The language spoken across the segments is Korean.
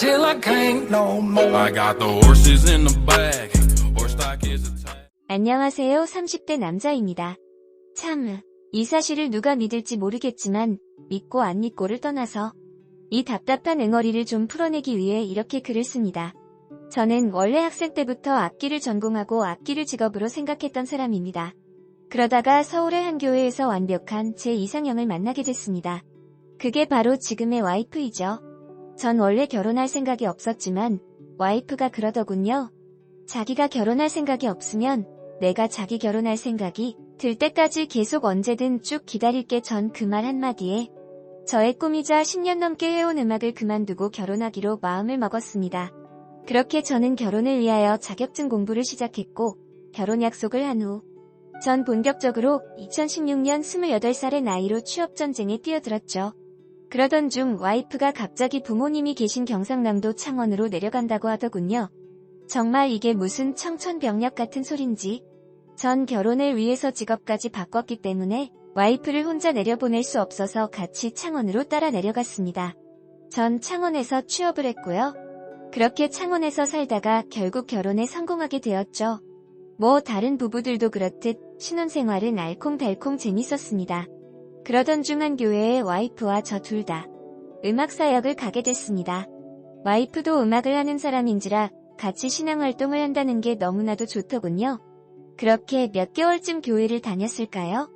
till I can't no more. I got the horses in the back. Horse stock is attached. 안녕하세요. 30대 남자입니다. 참, 이 사실을 누가 믿을지 모르겠지만 믿고 안 믿고를 떠나서 이 답답한 응어리를 좀 풀어내기 위해 이렇게 글을 씁니다. 저는 원래 학생 때부터 악기를 전공하고 악기를 직업으로 생각했던 사람입니다. 그러다가 서울의 한 교회에서 완벽한 제 이상형을 만나게 됐습니다. 그게 바로 지금의 와이프이죠. 전 원래 결혼할 생각이 없었지만 와이프가 그러더군요. 자기가 결혼할 생각이 없으면 내가 자기 결혼할 생각이 들 때까지 계속 언제든 쭉 기다릴게 전 그 말 한마디에 저의 꿈이자 10년 넘게 해온 음악을 그만두고 결혼하기로 마음을 먹었습니다. 그렇게 저는 결혼을 위하여 자격증 공부를 시작했고 결혼 약속을 한 후 전 본격적으로 2016년 28살의 나이로 취업 전쟁에 뛰어들었죠. 그러던 중 와이프가 갑자기 부모님이 계신 경상남도 창원으로 내려간다고 하더군요. 정말 이게 무슨 청천벽력 같은 소린지. 전 결혼을 위해서 직업까지 바꿨기 때문에 와이프를 혼자 내려보낼 수 없어서 같이 창원으로 따라 내려갔습니다. 전 창원에서 취업을 했고요. 그렇게 창원에서 살다가 결국 결혼에 성공하게 되었죠. 뭐 다른 부부들도 그렇듯 신혼생활은 알콩달콩 재밌었습니다. 그러던 중 한 교회에 와이프와 저 둘 다 음악 사역을 가게 됐습니다. 와이프도 음악을 하는 사람인지라 같이 신앙활동을 한다는 게 너무나도 좋더군요. 그렇게 몇 개월쯤 교회를 다녔을까요?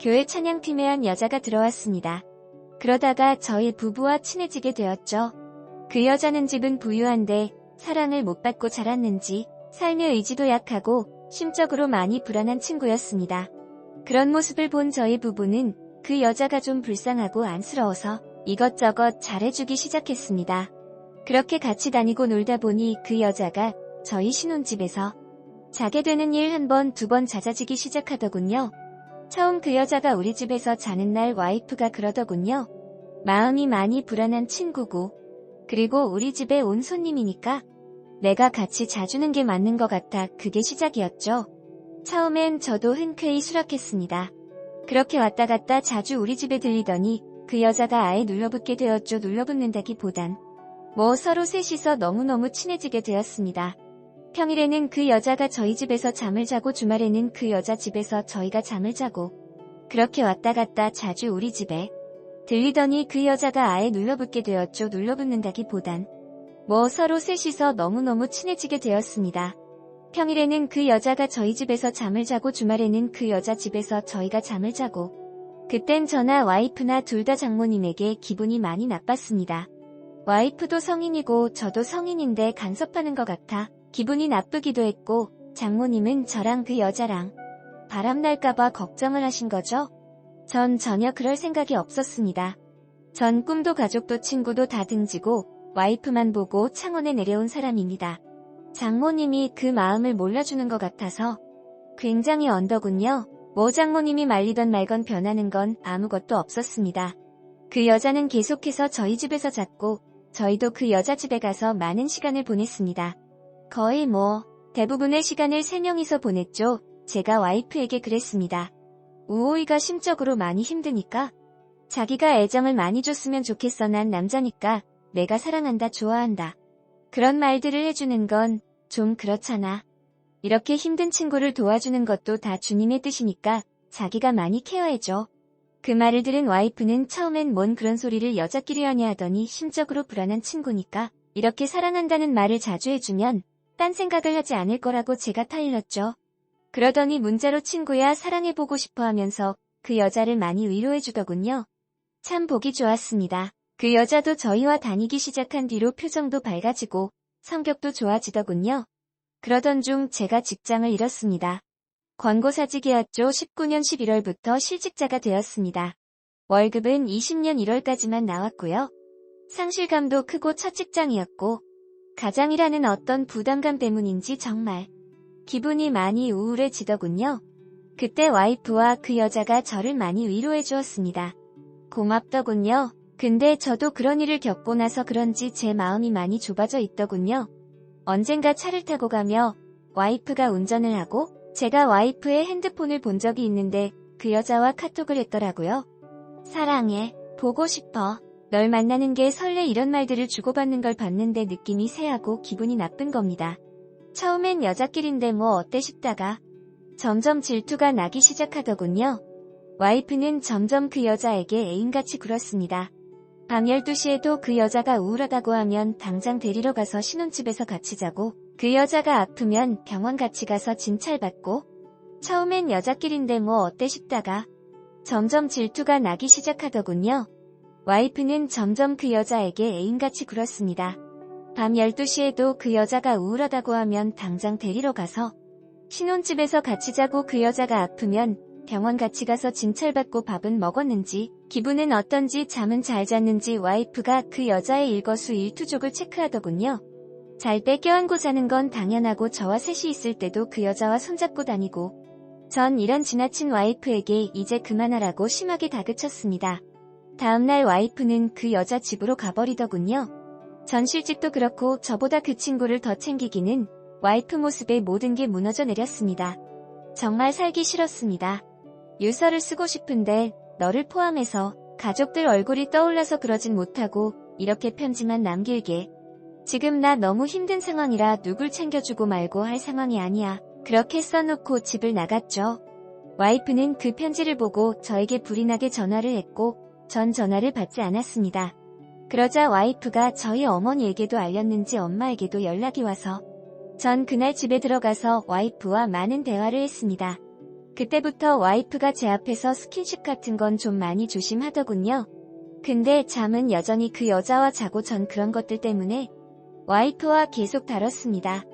교회 찬양팀에 한 여자가 들어왔습니다. 그러다가 저희 부부와 친해지게 되었죠. 그 여자는 집은 부유한데 사랑을 못 받고 자랐는지 삶의 의지도 약하고 심적으로 많이 불안한 친구였습니다. 그런 모습을 본 저희 부부는 그 여자가 좀 불쌍하고 안쓰러워서 이것저것 잘해주기 시작했습니다. 그렇게 같이 다니고 놀다 보니 그 여자가 저희 신혼집에서 자게 되는 일 한 번, 두 번 잦아지기 시작하더군요. 처음 그 여자가 우리 집에서 자는 날 와이프가 그러더군요. 마음이 많이 불안한 친구고, 그리고 우리 집에 온 손님이니까 내가 같이 자주는 게 맞는 것 같아 그게 시작이었죠. 처음엔 저도 흔쾌히 수락했습니다. 그렇게 왔다 갔다 자주 우리 집에 들리더니 그 여자가 아예 눌러붙게 되었죠. 눌러붙는다기보단 뭐 서로 셋이서 너무너무 친해지게 되었습니다. 평일에는 그 여자가 저희 집에서 잠을 자고 주말에는 그 여자 집에서 저희가 잠을 자고 그렇게 왔다 갔다 자주 우리 집에 들리더니 그 여자가 아예 눌러붙게 되었죠. 눌러붙는다기보단 뭐 서로 셋이서 너무너무 친해지게 되었습니다. 평일에는 그 여자가 저희 집에서 잠을 자고 주말에는 그 여자 집에서 저희가 잠을 자고 그땐 저나 와이프나 둘 다 장모님에게 기분이 많이 나빴습니다. 와이프도 성인이고 저도 성인인데 간섭하는 것 같아 기분이 나쁘기도 했고 장모님은 저랑 그 여자랑 바람날까봐 걱정을 하신 거죠? 전 전혀 그럴 생각이 없었습니다. 전 꿈도 가족도 친구도 다 등지고 와이프만 보고 창원에 내려온 사람입니다. 장모님이 그 마음을 몰라주는 것 같아서 굉장히 언더군요. 뭐 장모님이 말리던 말건 변하는 건 아무것도 없었습니다. 그 여자는 계속해서 저희 집에서 잤고 저희도 그 여자 집에 가서 많은 시간을 보냈습니다. 거의 뭐 대부분의 시간을 세 명이서 보냈죠. 제가 와이프에게 그랬습니다. 우호이가 심적으로 많이 힘드니까 자기가 애정을 많이 줬으면 좋겠어 난 남자니까 내가 사랑한다 좋아한다. 그런 말들을 해주는 건 좀 그렇잖아. 이렇게 힘든 친구를 도와주는 것도 다 주님의 뜻이니까 자기가 많이 케어해줘. 그 말을 들은 와이프는 처음엔 뭔 그런 소리를 여자끼리 하냐 하더니 심적으로 불안한 친구니까 이렇게 사랑한다는 말을 자주 해주면 딴 생각을 하지 않을 거라고 제가 타일렀죠. 그러더니 문자로 친구야 사랑해보고 싶어 하면서 그 여자를 많이 위로해주더군요. 참 보기 좋았습니다. 그 여자도 저희와 다니기 시작한 뒤로 표정도 밝아지고 성격도 좋아지더군요. 그러던 중 제가 직장을 잃었습니다. 광고사직이었죠. 19년 11월부터 실직자가 되었습니다. 월급은 20년 1월까지만 나왔고요. 상실감도 크고 첫 직장이었고 가장이라는 어떤 부담감 때문인지 정말 기분이 많이 우울해지더군요. 그때 와이프와 그 여자가 저를 많이 위로해 주었습니다. 고맙더군요. 근데 저도 그런 일을 겪고 나서 그런지 제 마음이 많이 좁아져 있더군요. 언젠가 차를 타고 가며 와이프가 운전을 하고 제가 와이프의 핸드폰을 본 적이 있는데 그 여자와 카톡을 했더라고요. 사랑해, 보고 싶어, 널 만나는 게 설레 이런 말들을 주고받는 걸 봤는데 느낌이 새하고 기분이 나쁜 겁니다. 처음엔 여자끼린데 뭐 어때 싶다가 점점 질투가 나기 시작하더군요. 와이프는 점점 그 여자에게 애인같이 굴었습니다. 밤 12시에도 그 여자가 우울하다고 하면 당장 데리러 가서 신혼집에서 같이 자고 그 여자가 아프면 병원 같이 가서 진찰받고 처음엔 여자끼린데 뭐 어때 싶다가 점점 질투가 나기 시작하더군요. 와이프는 점점 그 여자에게 애인같이 굴었습니다. 밤 12시에도 그 여자가 우울하다고 하면 당장 데리러 가서 신혼집에서 같이 자고 그 여자가 아프면 병원 같이 가서 진찰받고 밥은 먹었는지 기분은 어떤지 잠은 잘 잤는지 와이프가 그 여자의 일거수 일투족을 체크하더군요. 잘 때 껴안고 자는 건 당연하고 저와 셋이 있을 때도 그 여자와 손잡고 다니고 전 이런 지나친 와이프에게 이제 그만하라고 심하게 다그쳤습니다. 다음날 와이프는 그 여자 집으로 가버리더군요. 전 실직도 그렇고 저보다 그 친구를 더 챙기기는 와이프 모습에 모든 게 무너져 내렸습니다. 정말 살기 싫었습니다. 유서를 쓰고 싶은데 너를 포함해서 가족들 얼굴이 떠올라서 그러진 못하고 이렇게 편지만 남길게. 지금 나 너무 힘든 상황이라 누굴 챙겨주고 말고 할 상황이 아니야. 그렇게 써놓고 집을 나갔죠. 와이프는 그 편지를 보고 저에게 불이 나게 전화를 했고 전 전화를 받지 않았습니다. 그러자 와이프가 저희 어머니에게도 알렸는지 엄마에게도 연락이 와서 전 그날 집에 들어가서 와이프와 많은 대화를 했습니다. 그때부터 와이프가 제 앞에서 스킨십 같은 건 좀 많이 조심하더군요. 근데 잠은 여전히 그 여자와 자고 전 그런 것들 때문에 와이프와 계속 다뤘습니다.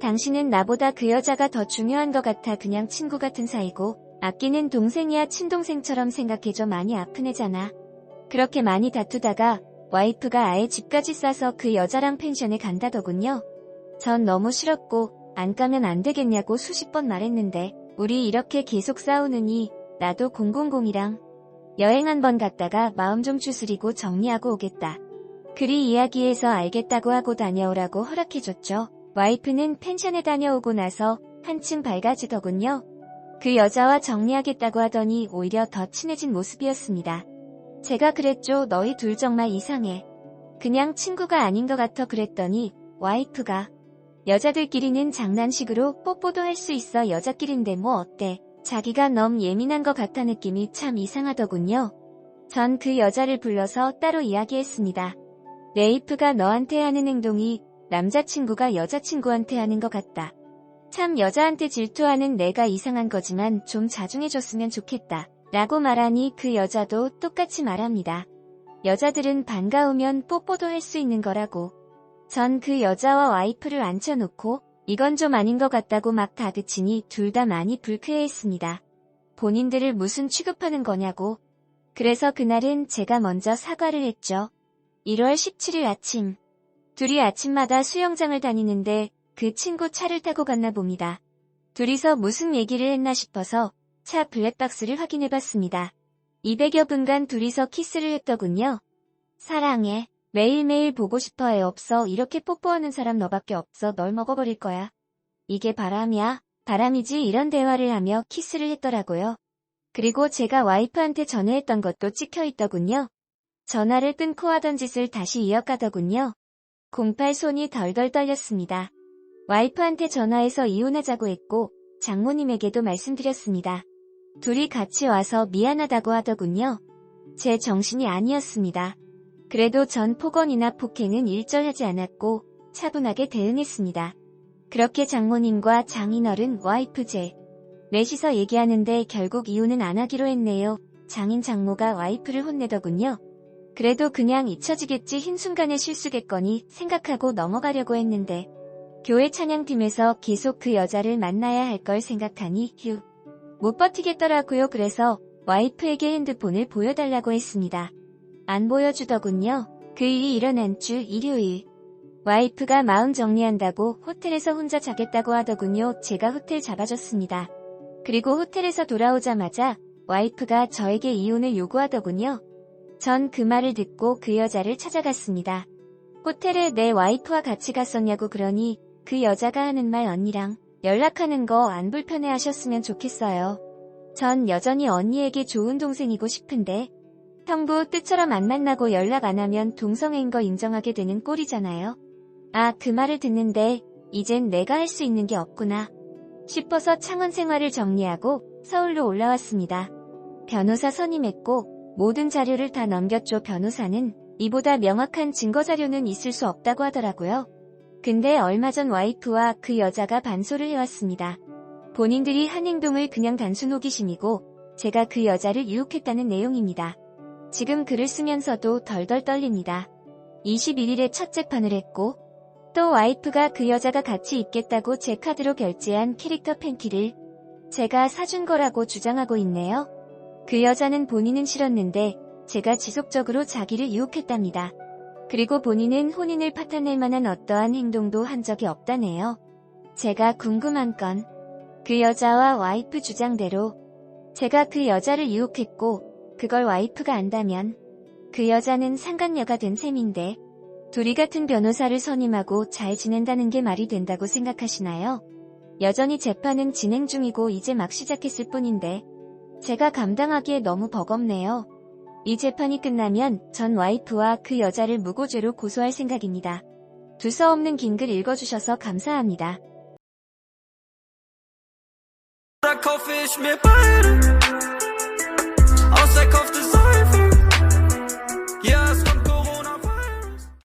당신은 나보다 그 여자가 더 중요한 것 같아 그냥 친구 같은 사이고 아끼는 동생이야 친동생처럼 생각해줘 많이 아픈 애잖아. 그렇게 많이 다투다가 와이프가 아예 집까지 싸서 그 여자랑 펜션에 간다더군요. 전 너무 싫었고 안 가면 안 되겠냐고 수십 번 말했는데 우리 이렇게 계속 싸우느니 나도 000이랑 여행 한번 갔다가 마음 좀 추스리고 정리하고 오겠다. 그리 이야기해서 알겠다고 하고 다녀오라고 허락해줬죠. 와이프는 펜션에 다녀오고 나서 한층 밝아지더군요. 그 여자와 정리하겠다고 하더니 오히려 더 친해진 모습이었습니다. 제가 그랬죠. 너희 둘 정말 이상해. 그냥 친구가 아닌 것 같아 그랬더니 와이프가 여자들끼리는 장난식으로 뽀뽀도 할 수 있어 여자끼린데 뭐 어때. 자기가 너무 예민한 것 같아 느낌이 참 이상하더군요. 전 그 여자를 불러서 따로 이야기했습니다. 레이프가 너한테 하는 행동이 남자친구가 여자친구한테 하는 것 같다. 참 여자한테 질투하는 내가 이상한 거지만 좀 자중해줬으면 좋겠다. 라고 말하니 그 여자도 똑같이 말합니다. 여자들은 반가우면 뽀뽀도 할 수 있는 거라고. 전 그 여자와 와이프를 앉혀놓고 이건 좀 아닌 것 같다고 막 다그치니 둘 다 많이 불쾌해했습니다. 본인들을 무슨 취급하는 거냐고. 그래서 그날은 제가 먼저 사과를 했죠. 1월 17일 아침. 둘이 아침마다 수영장을 다니는데 그 친구 차를 타고 갔나 봅니다. 둘이서 무슨 얘기를 했나 싶어서 차 블랙박스를 확인해 봤습니다. 200여 분간 둘이서 키스를 했더군요. 사랑해. 매일매일 보고 싶어 해 없어. 이렇게 뽀뽀하는 사람 너밖에 없어. 널 먹어버릴 거야. 이게 바람이야. 바람이지 이런 대화를 하며 키스를 했더라고요. 그리고 제가 와이프한테 전화했던 것도 찍혀 있더군요. 전화를 끊고 하던 짓을 다시 이어가더군요. 08 손이 덜덜 떨렸습니다. 와이프한테 전화해서 이혼하자고 했고 장모님에게도 말씀드렸습니다. 둘이 같이 와서 미안하다고 하더군요. 제 정신이 아니었습니다. 그래도 전 폭언이나 폭행은 일절하지 않았고 차분하게 대응했습니다. 그렇게 장모님과 장인어른 와이프 제 넷이서 얘기하는데 결국 이혼은 안 하기로 했네요. 장인 장모가 와이프를 혼내더군요. 그래도 그냥 잊혀지겠지 흰순간의 실수겠거니 생각하고 넘어가려고 했는데 교회 찬양팀에서 계속 그 여자를 만나야 할 걸 생각하니 휴. 못 버티겠더라고요. 그래서 와이프에게 핸드폰을 보여달라고 했습니다. 안 보여주더군요. 그 일이 일어난 주 일요일. 와이프가 마음 정리한다고 호텔에서 혼자 자겠다고 하더군요. 제가 호텔 잡아줬습니다. 그리고 호텔에서 돌아오자마자 와이프가 저에게 이혼을 요구하더군요. 전 그 말을 듣고 그 여자를 찾아갔습니다. 호텔에 내 와이프와 같이 갔었냐고 그러니 그 여자가 하는 말 언니랑 연락하는 거 안 불편해 하셨으면 좋겠어요. 전 여전히 언니에게 좋은 동생이고 싶은데 형부 뜻처럼 안 만나고 연락 안 하면 동성애인 거 인정하게 되는 꼴이잖아요. 아, 그 말을 듣는데 이젠 내가 할 수 있는 게 없구나. 싶어서 창원 생활을 정리하고 서울로 올라왔습니다. 변호사 선임했고 모든 자료를 다 넘겼죠. 변호사는 이보다 명확한 증거 자료는 있을 수 없다고 하더라고요. 근데 얼마 전 와이프와 그 여자가 반소를 해왔습니다. 본인들이 한 행동을 그냥 단순 호기심이고 제가 그 여자를 유혹했다는 내용입니다. 지금 글을 쓰면서도 덜덜 떨립니다. 21일에 첫 재판을 했고 또 와이프가 그 여자가 같이 있겠다고 제 카드로 결제한 캐릭터 팬티를 제가 사준 거라고 주장하고 있네요. 그 여자는 본인은 싫었는데 제가 지속적으로 자기를 유혹했답니다. 그리고 본인은 혼인을 파탄낼 만한 어떠한 행동도 한 적이 없다네요. 제가 궁금한 건 그 여자와 와이프 주장대로 제가 그 여자를 유혹했고 그걸 와이프가 안다면 그 여자는 상간녀가 된 셈인데 둘이 같은 변호사를 선임하고 잘 지낸다는 게 말이 된다고 생각하시나요? 여전히 재판은 진행 중이고 이제 막 시작했을 뿐인데 제가 감당하기에 너무 버겁네요. 이 재판이 끝나면 전 와이프와 그 여자를 무고죄로 고소할 생각입니다. 두서없는 긴 글 읽어주셔서 감사합니다. Hauptsache